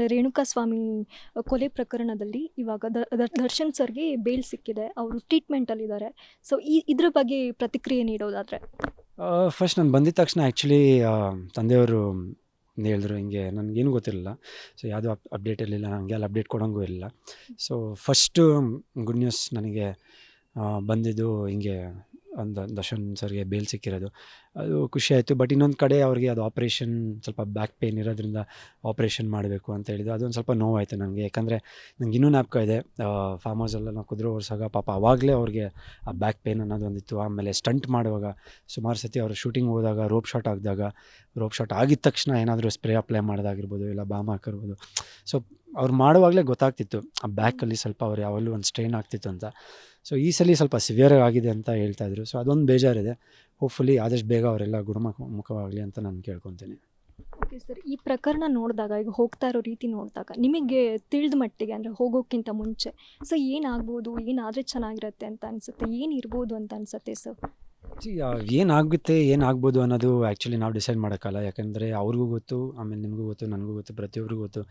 ಅಂದರೆ ರೇಣುಕಾ ಸ್ವಾಮಿ ಕೊಲೆ ಪ್ರಕರಣದಲ್ಲಿ ಇವಾಗ ದರ್ಶನ್ ಸರ್ಗೆ ಬೇಲ್ ಸಿಕ್ಕಿದೆ. ಅವರು ಟ್ರೀಟ್ಮೆಂಟಲ್ಲಿದ್ದಾರೆ ಸೊ ಈ, ಇದ್ರ ಬಗ್ಗೆ ಪ್ರತಿಕ್ರಿಯೆ ನೀಡೋದಾದರೆ? ಫಸ್ಟ್ ನಾನು ಬಂದಿದ ತಕ್ಷಣ ಆ್ಯಕ್ಚುಲಿ ತಂದೆಯವರು ಹೇಳಿದ್ರು, ಹಿಂಗೆ ನನಗೇನು ಗೊತ್ತಿರಲಿಲ್ಲ. ಸೊ ಯಾವುದೂ ಅಪ್ ಅಪ್ಡೇಟ್ ಇರಲಿಲ್ಲ ನನಗೆ ಅಲ್ಲಿ ಅಪ್ಡೇಟ್ ಕೊಡೋಂಗೂ ಇರಲಿಲ್ಲ. ಸೊ ಫಸ್ಟು ಗುಡ್ ನ್ಯೂಸ್ ನನಗೆ ಬಂದಿದ್ದು ಹಿಂಗೆ ಒಂದು ದರ್ಶನ್ ಸರ್ಗೆ ಬೇಲ್ ಸಿಕ್ಕಿರೋದು. ಅದು ಖುಷಿ ಆಯಿತು. ಬಟ್ ಇನ್ನೊಂದು ಕಡೆ ಅವ್ರಿಗೆ ಅದು ಆಪ್ರೇಷನ್ ಸ್ವಲ್ಪ ಬ್ಯಾಕ್ ಪೇಯ್ನ್ ಇರೋದ್ರಿಂದ ಆಪ್ರೇಷನ್ ಮಾಡಬೇಕು ಅಂತ ಹೇಳಿದ್ರು ಅದೊಂದು ಸ್ವಲ್ಪ ನೋವಾಯಿತು ನನಗೆ. ಯಾಕಂದರೆ ನಂಗೆ ಇನ್ನೂ ಜ್ಞಾಪಕ ಇದೆ ಫಾರ್ಮ್ ಹೌಸೆಲ್ಲ ನಾವು ಕುದುರೆ ಓಡಿಸಾಗ ಪಾಪ ಆವಾಗಲೇ ಅವ್ರಿಗೆ ಆ ಬ್ಯಾಕ್ ಪೇಯ್ನ್ ಅನ್ನೋದು ಒಂದಿತ್ತು ಆಮೇಲೆ ಸ್ಟಂಟ್ ಮಾಡುವಾಗ ಸುಮಾರು ಸತಿ ಅವರು ಶೂಟಿಂಗ್ ಹೋದಾಗ ರೋಪ್ ಶಾಟ್ ಆಗಿದಾಗ ರೋಪ್ ಶಾಟ್ ಆಗಿದ ತಕ್ಷಣ ಏನಾದರೂ ಸ್ಪ್ರೇ ಅಪ್ಲೈ ಮಾಡೋದಾಗಿರ್ಬೋದು, ಇಲ್ಲ ಬಾಮ್ ಹಾಕಿರ್ಬೋದು. ಸೊ ಅವ್ರು ಮಾಡುವಾಗಲೇ ಗೊತ್ತಾಗ್ತಿತ್ತು, ಆ ಬ್ಯಾಕಲ್ಲಿ ಸ್ವಲ್ಪ ಅವ್ರು ಯಾವಾಗಲೂ ಒಂದು ಸ್ಟ್ರೈನ್ ಆಗ್ತಿತ್ತು ಅಂತ. ಸೊ ಈ ಸಲ ಸ್ವಲ್ಪ ಸಿವಿಯರ್ ಆಗಿದೆ ಅಂತ ಹೇಳ್ತಾ ಇದ್ರು. ಸೊ ಅದೊಂದು ಬೇಜಾರಿದೆ. ಹೋಪ್ಫುಲಿ ಆದಷ್ಟು ಬೇಗ ಅವರೆಲ್ಲ ಗುಣಮುಖ ಮುಖವಾಗಲಿ ಅಂತ ನಾನು ಕೇಳ್ಕೊತೀನಿ. ಓಕೆ ಸರ್ ಈ ಪ್ರಕರಣ ನೋಡಿದಾಗ, ಈಗ ಹೋಗ್ತಾ ಇರೋ ರೀತಿ ನೋಡಿದಾಗ, ನಿಮಗೆ ತಿಳಿದ ಮಟ್ಟಿಗೆ, ಅಂದರೆ ಹೋಗೋಕ್ಕಿಂತ ಮುಂಚೆ ಸೊ ಏನಾಗ್ಬೋದು? ಏನಾದರೆ ಚೆನ್ನಾಗಿರುತ್ತೆ ಅಂತ ಅನಿಸುತ್ತೆ? ಏನಿರ್ಬೋದು ಅಂತ ಅನಿಸುತ್ತೆ ಸರ್ ಏನಾಗುತ್ತೆ ಏನಾಗ್ಬೋದು ಅನ್ನೋದು ಆ್ಯಕ್ಚುಲಿ ನಾವು ಡಿಸೈಡ್ ಮಾಡೋಕ್ಕಲ್ಲ. ಯಾಕಂದರೆ ಅವ್ರಿಗೂ ಗೊತ್ತು ಆಮೇಲೆ ನಿಮಗೂ ಗೊತ್ತು ನನಗೂ ಗೊತ್ತು ಪ್ರತಿಯೊಬ್ಬರಿಗೂ ಗೊತ್ತು.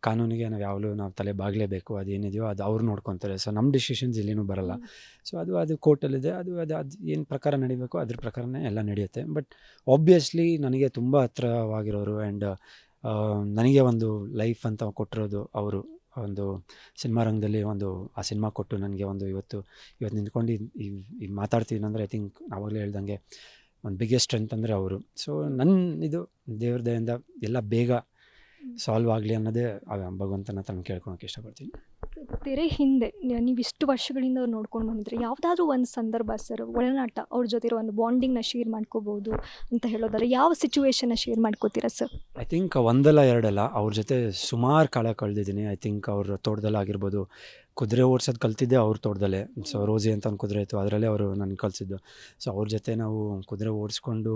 ಕಾನೂನಿಗೆ ನಾವು ಯಾವಾಗಲೂ ನಾವು ತಲೆ ಬಾಗಲೇಬೇಕು ಅದೇನಿದೆಯೋ ಅದು ಅವ್ರು ನೋಡ್ಕೊತಾರೆ. ಸೊ ನಮ್ಮ ಡಿಸಿಷನ್ಸ್ ಇಲ್ಲಿನೂ ಬರಲ್ಲ. ಸೊ ಅದು ಅದು ಕೋರ್ಟಲ್ಲಿದೆ. ಅದು ಅದು ಅದು ಏನು ಪ್ರಕಾರ ನಡಿಬೇಕು ಅದ್ರ ಪ್ರಕಾರನೇ ಎಲ್ಲ ನಡೆಯುತ್ತೆ. ಬಟ್ ಆಬ್ವಿಯಸ್ಲಿ ನನಗೆ ತುಂಬ ಹತ್ರವಾಗಿರೋರು ಆ್ಯಂಡ್ ನನಗೆ ಒಂದು ಲೈಫ್ ಅಂತ ಕೊಟ್ಟಿರೋದು ಅವರು. ಒಂದು ಸಿನಿಮಾ ರಂಗದಲ್ಲಿ ಒಂದು ಆ ಸಿನಿಮಾ ಕೊಟ್ಟು ನನಗೆ ಒಂದು ಇವತ್ತು ಇವತ್ತು ನಿಂತ್ಕೊಂಡು ಈ ಈಗ ಮಾತಾಡ್ತೀನಿ ಅಂದರೆ ಐ ಥಿಂಕ್ ಆವಾಗಲೇ ಹೇಳ್ದಂಗೆ ಒಂದು ಬಿಗ್ಗೆಸ್ಟ್ ಸ್ಟ್ರೆಂತ್ ಅಂದರೆ ಅವರು. ಸೊ ನನ್ನ ಇದು ದೇವ್ರ ದಯಿಂದ ಎಲ್ಲ ಬೇಗ ಸಾಲ್ವ್ ಆಗಲಿ ಅನ್ನೋದೇ ಆ ಭಗವಂತನ ನಾನು ಕೇಳ್ಕೊಳಕ್ಕೆ ಇಷ್ಟಪಡ್ತೀನಿ. ತೆರೆ ಹಿಂದೆ ನೀವು ಇಷ್ಟು ವರ್ಷಗಳಿಂದ ಅವ್ರು ನೋಡ್ಕೊಂಡು ಬಂದಿದ್ರೆ, ಯಾವುದಾದ್ರೂ ಒಂದು ಸಂದರ್ಭ ಸರ್, ಒಳನಾಟ ಅವ್ರ ಜೊತೆ ಒಂದು ಬಾಂಡಿಂಗ್ನ ಶೇರ್ ಮಾಡ್ಕೋಬೋದು ಅಂತ ಹೇಳೋದಾದ್ರೆ ಯಾವ ಸಿಚುವೇಶನ್ನ ಶೇರ್ ಮಾಡ್ಕೋತೀರಾ ಸರ್? ಐ ಥಿಂಕ್ ಒಂದಲ್ಲ ಎರಡಲ್ಲ, ಅವ್ರ ಜೊತೆ ಸುಮಾರು ಕಾಲ ಕಳೆದಿದ್ದೀನಿ ಐ ಥಿಂಕ್ ಅವ್ರ ತೋಟದಲ್ಲಾಗಿರ್ಬೋದು ಕುದುರೆ ಓಡಿಸೋದು ಕಲ್ತಿದ್ದೆ ಅವ್ರ ತೋಟದಲ್ಲೇ ಸೊ ರೋಜಿ ಅಂತ ಒಂದು ಕುದುರೆ ಇತ್ತು, ಅದರಲ್ಲೇ ಅವರು ನನಗೆ ಕಲಿಸಿದ್ದು ಸೊ ಅವ್ರ ಜೊತೆ ನಾವು ಕುದುರೆ ಓಡಿಸ್ಕೊಂಡು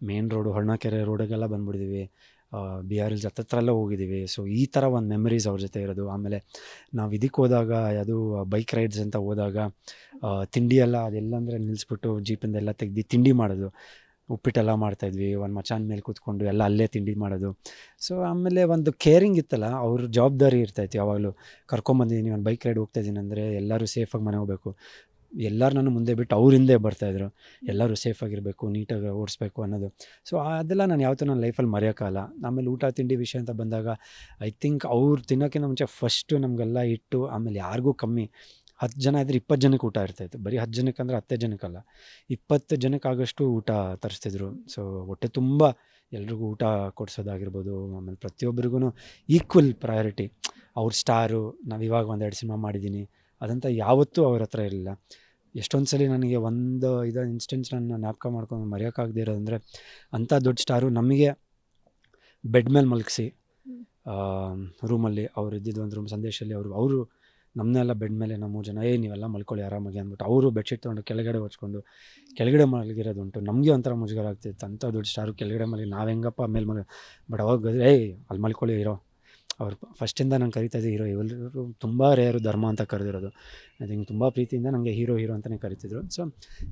ಮೇನ್ ರೋಡು ಹೊರ್ಣಕೆರೆ ರೋಡಿಗೆಲ್ಲ ಬಂದ್ಬಿಟ್ಟಿದ್ದೀವಿ ಬಿ ಎಲ್ ಹತ್ರ ಎಲ್ಲ ಹೋಗಿದ್ದೀವಿ. ಸೊ ಈ ಥರ ಒಂದು ಮೆಮರೀಸ್ ಅವ್ರ ಜೊತೆ ಇರೋದು. ಆಮೇಲೆ ನಾವು ಇದಕ್ಕೆ ಹೋದಾಗ ಅದು ಬೈಕ್ ರೈಡ್ಸ್ ಅಂತ ಹೋದಾಗ ತಿಂಡಿ ಎಲ್ಲ ಅದೆಲ್ಲ ಅಂದರೆ ನಿಲ್ಲಿಸ್ಬಿಟ್ಟು ಜೀಪಿಂದ ಎಲ್ಲ ತೆಗ್ದು ತಿಂಡಿ ಮಾಡೋದು. ಉಪ್ಪಿಟ್ಟೆಲ್ಲ ಮಾಡ್ತಾಯಿದ್ವಿ ಒಂದು ಮಚಾನ್ ಮೇಲೆ ಕೂತ್ಕೊಂಡು ಎಲ್ಲ ಅಲ್ಲೇ ತಿಂಡಿ ಮಾಡೋದು. ಸೊ ಆಮೇಲೆ ಒಂದು ಕೇರಿಂಗ್ ಇತ್ತಲ್ಲ, ಅವ್ರ ಜವಾಬ್ದಾರಿ ಇರ್ತಾಯಿತ್ತು ಯಾವಾಗಲೂ ಕರ್ಕೊಂಬಂದಿದ್ದೀನಿ ಒಂದು ಬೈಕ್ ರೈಡ್ ಹೋಗ್ತಾಯಿದ್ದೀನಿ ಅಂದರೆ ಎಲ್ಲರೂ ಸೇಫಾಗಿ ಮನೆ ಹೋಗ್ಬೇಕು. ಎಲ್ಲರೂ ನಾನು ಮುಂದೆ ಬಿಟ್ಟು ಅವ್ರ ಹಿಂದೆ ಬರ್ತಾಯಿದ್ರು ಎಲ್ಲರೂ ಸೇಫಾಗಿರಬೇಕು ನೀಟಾಗಿ ಓಡಿಸ್ಬೇಕು ಅನ್ನೋದು. ಸೊ ಅದೆಲ್ಲ ನಾನು ಯಾವತ್ತೂ ನನ್ನ ಲೈಫಲ್ಲಿ ಮರೆಯೋಕ್ಕಲ್ಲ ಆಮೇಲೆ ಊಟ, ತಿಂಡಿ ವಿಷಯ ಅಂತ ಬಂದಾಗ ಐ ಥಿಂಕ್ ಅವ್ರು ತಿನ್ನೋಕ್ಕಿಂತ ಮುಂಚೆ ಫಸ್ಟು ನಮಗೆಲ್ಲ ಇಟ್ಟು ಆಮೇಲೆ ಯಾರಿಗೂ ಕಮ್ಮಿ. ಹತ್ತು ಜನ ಇದ್ದರೆ ಇಪ್ಪತ್ತು ಜನಕ್ಕೆ ಊಟ ಇರ್ತಾಯಿತ್ತು ಬರೀ ಹತ್ತು ಜನಕ್ಕೆ ಅಂದರೆ ಹತ್ತೇ ಜನಕ್ಕಲ್ಲ ಇಪ್ಪತ್ತು ಜನಕ್ಕಾಗಷ್ಟು ಊಟ ತರಿಸ್ತಿದ್ರು. ಸೊ ಹೊಟ್ಟೆ ತುಂಬ ಎಲ್ರಿಗೂ ಊಟ ಕೊಡಿಸೋದಾಗಿರ್ಬೋದು. ಆಮೇಲೆ ಪ್ರತಿಯೊಬ್ಬರಿಗೂ ಈಕ್ವಲ್ ಪ್ರಯಾರಿಟಿ ಅವ್ರ ಸ್ಟಾರು ನಾವು ಇವಾಗ ಒಂದೆರಡು ಸಿನಿಮಾ ಮಾಡಿದ್ದೀನಿ ಅದಂತ ಯಾವತ್ತೂ ಅವ್ರ ಹತ್ರ ಇರಲಿಲ್ಲ. ಎಷ್ಟೊಂದು ಸಲ ನನಗೆ ಒಂದು ಇದು ಇನ್ಸ್ಟೆನ್ಸ್ ನನ್ನ ಜ್ಞಾಪಕ ಮಾಡ್ಕೊಂಡು ಮರೆಯೋಕ್ಕಾಗದೇ ಇರೋದಂದರೆ, ಅಂಥ ದೊಡ್ಡ ಸ್ಟಾರು ನಮಗೆ ಬೆಡ್ ಮೇಲೆ ಮಲಗಿಸಿ ರೂಮಲ್ಲಿ ಅವ್ರು ಇದ್ದಿದ್ದು ಒಂದು ರೂಮ್ ಸಂದೇಶಲ್ಲಿ ಅವರು ಅವರು ನಮ್ಮನ್ನೆಲ್ಲ ಬೆಡ್ ಮೇಲೆ ನಮ್ಮ ಮೂರು ಜನ, ಏ, ನೀವೆಲ್ಲ ಮಲ್ಕೊಳ್ಳಿ ಆರಾಮಾಗಿ ಅಂದ್ಬಿಟ್ಟು ಅವರು ಬೆಡ್ಶೀಟ್ ತೊಗೊಂಡು ಕೆಳಗಡೆ ಹೊಚ್ಕೊಂಡು ಕೆಳಗಡೆ ಮಲಗಿರೋದುಂಟು. ನಮಗೆ ಒಂಥರ ಮುಜುಗರ ಆಗ್ತಿತ್ತು. ಅಂಥ ದೊಡ್ಡ ಸ್ಟಾರು ಕೆಳಗಡೆ ಮಲಗಿ ನಾವು ಹೆಂಗಪ್ಪ ಮೇಲೆ ಮಲಗ, ಬಟ್ ಅವಾಗ ಏಯ್, ಅಲ್ಲಿ ಮಲ್ಕೊಳ್ಳಿ ಹೀರೋ ಅವ್ರು ಫಸ್ಟಿಂದ ನಾನು ಕರಿತಾ ಇದ್ದೆ ಹೀರೋ ಇವೆಲ್ಲರೂ ತುಂಬ ರೇರು ಧರ್ಮ ಅಂತ ಕರೆದಿರೋದು. ಅದು ಹಿಂಗೆ ತುಂಬ ಪ್ರೀತಿಯಿಂದ ನನಗೆ ಹೀರೋ ಹೀರೋ ಅಂತಲೇ ಕರಿತಿದ್ರು. ಸೊ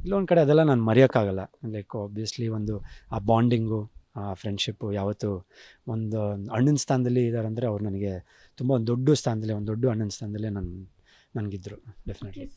ಇಲ್ಲೊಂದು ಕಡೆ ಅದೆಲ್ಲ ನಾನು ಮರೆಯೋಕ್ಕಾಗಲ್ಲ. ಲೈಕ್ ಆಬ್ವಿಯಸ್ಲಿ ಒಂದು, ಆ ಬಾಂಡಿಂಗು ಆ ಫ್ರೆಂಡ್ಶಿಪ್ಪು ಯಾವತ್ತು ಒಂದು ಅಣ್ಣನ ಸ್ಥಾನದಲ್ಲಿ ಇದ್ದಾರೆ ಅಂದರೆ ಅವ್ರು ನನಗೆ ತುಂಬ ಒಂದು ದೊಡ್ಡ ಸ್ಥಾನದಲ್ಲಿ, ಒಂದು ದೊಡ್ಡ ಅಣ್ಣನ ಸ್ಥಾನದಲ್ಲೇ ನನ್ನ ನನಗಿದ್ರು ಡೆಫಿನೆಟ್ಲಿ